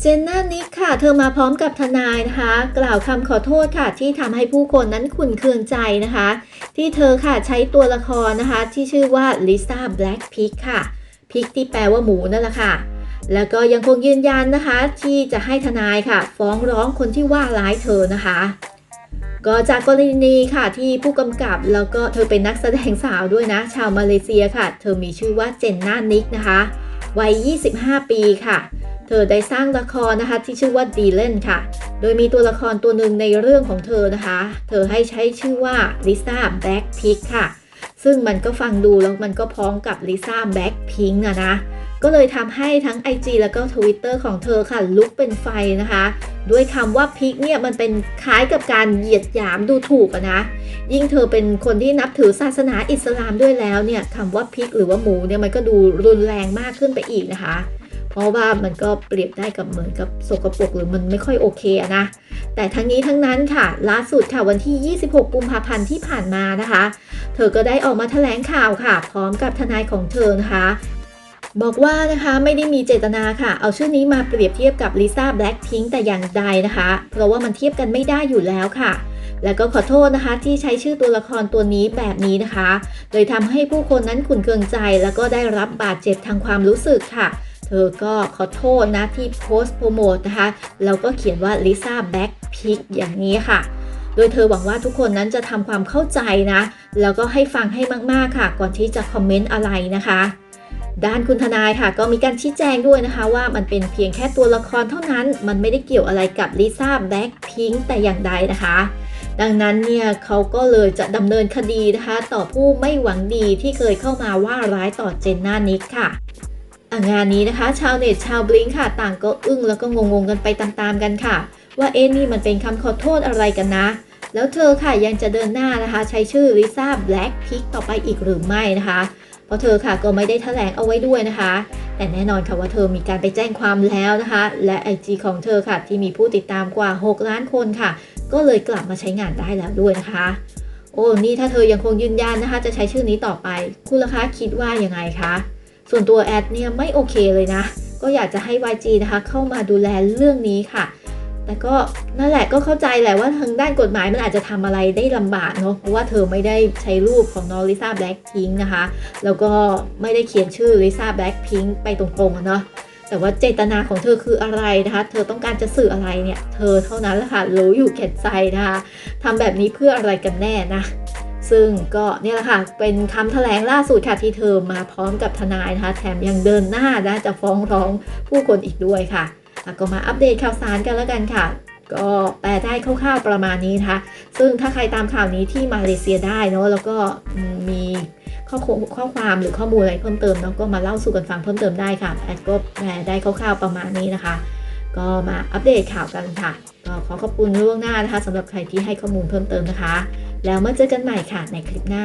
เจนน่านิกค่ะ เธอมาพร้อมกับทนายนะคะ กล่าวคำขอโทษค่ะ ที่ทำให้ผู้คนนั้นขุนเคืองใจนะคะ ที่เธอค่ะใช้ตัวละครนะคะ ที่ชื่อว่าลิซ่าแบล็กพิกค่ะพิกที่แปลว่าหมูนั่นแหละค่ะ แล้วก็ยังคงยืนยันนะคะ ที่จะให้ทนายค่ะ ฟ้องร้องคนที่ว่าร้ายเธอนะคะ ก็จากกรณีค่ะที่ผู้กำกับแล้วก็เธอเป็นนักแสดงสาวด้วยนะ ชาวมาเลเซียค่ะ เธอมีชื่อว่าเจนน่านิกนะคะวัย 25 ปีค่ะ เธอได้สร้างละครนะคะที่ชื่อว่าดีเลนค่ะ โดยมีตัวละครตัวหนึ่งในเรื่องของเธอนะคะ เธอให้ใช้ชื่อว่าลิซ่าแบ็กพิกค่ะ ซึ่งมันก็ฟังดูแล้วมันก็พ้องกับลิซ่าแบ็กพิงอะนะ ก็เลยทำให้ทั้ง IG แล้วก็ Twitter ของเธอค่ะลุกเป็นไฟนะคะ ด้วยคำว่าพิกเนี่ยมันเป็นคล้ายกับการเหยียดหยามดูถูกอะนะยิ่งเธอเป็นคนที่นับถือศาสนาอิสลามด้วยแล้วเนี่ยคำว่าพิกหรือว่าหมูเนี่ยมันก็ดูรุนแรงมากขึ้นไปอีกนะคะ เพราะว่ามันก็เปรียบได้กับเหมือนกับสกปรกหรือมันไม่ค่อยโอเคนะ แต่ทั้งนี้ทั้งนั้นค่ะ ล่าสุดค่ะวันที่ 26 กุมภาพันธ์ที่ผ่านมานะคะ เธอก็ได้ออกมาแถลงข่าวค่ะ พร้อมกับทนายของเธอนะคะบอกว่านะคะไม่ได้มีเจตนาค่ะ เอาชื่อนี้มาเปรียบเทียบกับลิซ่าแบล็คพิงแต่อย่างใดนะคะ เพราะว่ามันเทียบกันไม่ได้อยู่แล้วค่ะ แล้วก็ขอโทษนะคะที่ใช้ชื่อตัวละครตัวนี้แบบนี้นะคะเลยทำให้ผู้คนนั้นขุนเคืองใจ แล้วก็ได้รับบาดเจ็บทางความรู้สึกค่ะ เธอก็ขอโทษนะที่โพสต์โปรโมทนะคะแล้วก็เขียนว่าลิซ่าแบ็คพิกอย่างนี้ค่ะ โดยเธอหวังว่าทุกคนนั้นจะทำความเข้าใจนะ แล้วก็ให้ฟังให้มากๆค่ะ ก่อนที่จะคอมเมนต์อะไรนะคะด้านคุณทนายค่ะ ก็มีการชี้แจงด้วยนะคะ ว่ามันเป็นเพียงแค่ตัวละครเท่านั้น มันไม่ได้เกี่ยวอะไรกับลิซ่าแบ็คพิงแต่อย่างใดนะคะ ดังนั้นเนี่ยเขาก็เลยจะดำเนินคดีนะคะ ต่อผู้ไม่หวังดีที่เคยเข้ามาว่าร้ายต่อเจนน่านิกค่ะอะ งานนี้นะคะ ชาวเน็ตชาวบลิงค่ะ ต่างก็อึ้งแล้วก็งงๆกันไปตามๆกันค่ะ ว่าเอ๊ะนี่มันเป็นคำขอโทษอะไรกันนะ แล้วเธอค่ะยังจะเดินหน้านะคะ ใช้ชื่อลิซ่าแบล็กพิกต่อไปอีกหรือไม่นะคะเพราะเธอค่ะก็ไม่ได้แถลงเอาไว้ด้วยนะคะ แต่แน่นอนค่ะว่าเธอมีการไปแจ้งความแล้วนะคะ และ IG ของเธอค่ะ ที่มีผู้ติดตามกว่า 6 ล้านคนค่ะ ก็เลยกลับมาใช้งานได้แล้วด้วยนะคะ โอ้นี่ถ้าเธอยังคงยืนยันนะคะ จะใช้ชื่อนี้ต่อไป คุณล่ะคะคิดว่ายังไงคะ ส่วนตัวแอดเนี่ยไม่โอเคเลยนะ ก็อยากจะให้ YG นะคะ เข้ามาดูแลเรื่องนี้ค่ะ แต่ก็นั่นแหละก็เข้าใจแหละว่าทางด้านกฎหมายมันอาจจะทำอะไรได้ลำบากเนาะเพราะว่าเธอไม่ได้ใช้รูปของน้องลิซ่าแบล็คพิงนะคะ แล้วก็ไม่ได้เขียนชื่อลิซ่าแบล็คพิงไปตรงๆอะเนาะแต่ว่าเจตนาของเธอคืออะไรนะคะ เธอต้องการจะสื่ออะไรเนี่ย เธอเท่านั้นแหละค่ะรู้อยู่แก่ใจนะคะทำแบบนี้เพื่ออะไรกันแน่นะ ซึ่งก็เนี่ยแหละค่ะ เป็นคำแถลงล่าสุดค่ะที่เธอมาพร้อมกับทนายนะคะ แถมยังเดินหน้านะจะฟ้องร้องผู้คนอีกด้วยค่ะก็มาอัปเดตข่าวสารกันแล้วกันค่ะ ก็แปลได้คร่าวๆประมาณนี้นะคะ ซึ่งถ้าใครตามข่าวนี้ที่มาเลเซียได้เนาะแล้วก็มีข้อข้อความหรือข้อมูลอะไรเพิ่มเติมเนาะก็มาเล่าสู่กันฟังเพิ่มเติมได้ค่ะแอดก็แปลได้คร่าวๆประมาณนี้นะคะ ก็มาอัปเดตข่าวกันค่ะก็ขอขอบคุณล่วงหน้านะคะสำหรับใครที่ให้ข้อมูลเพิ่มเติมนะคะ แล้วมาเจอกันใหม่ค่ะในคลิปหน้า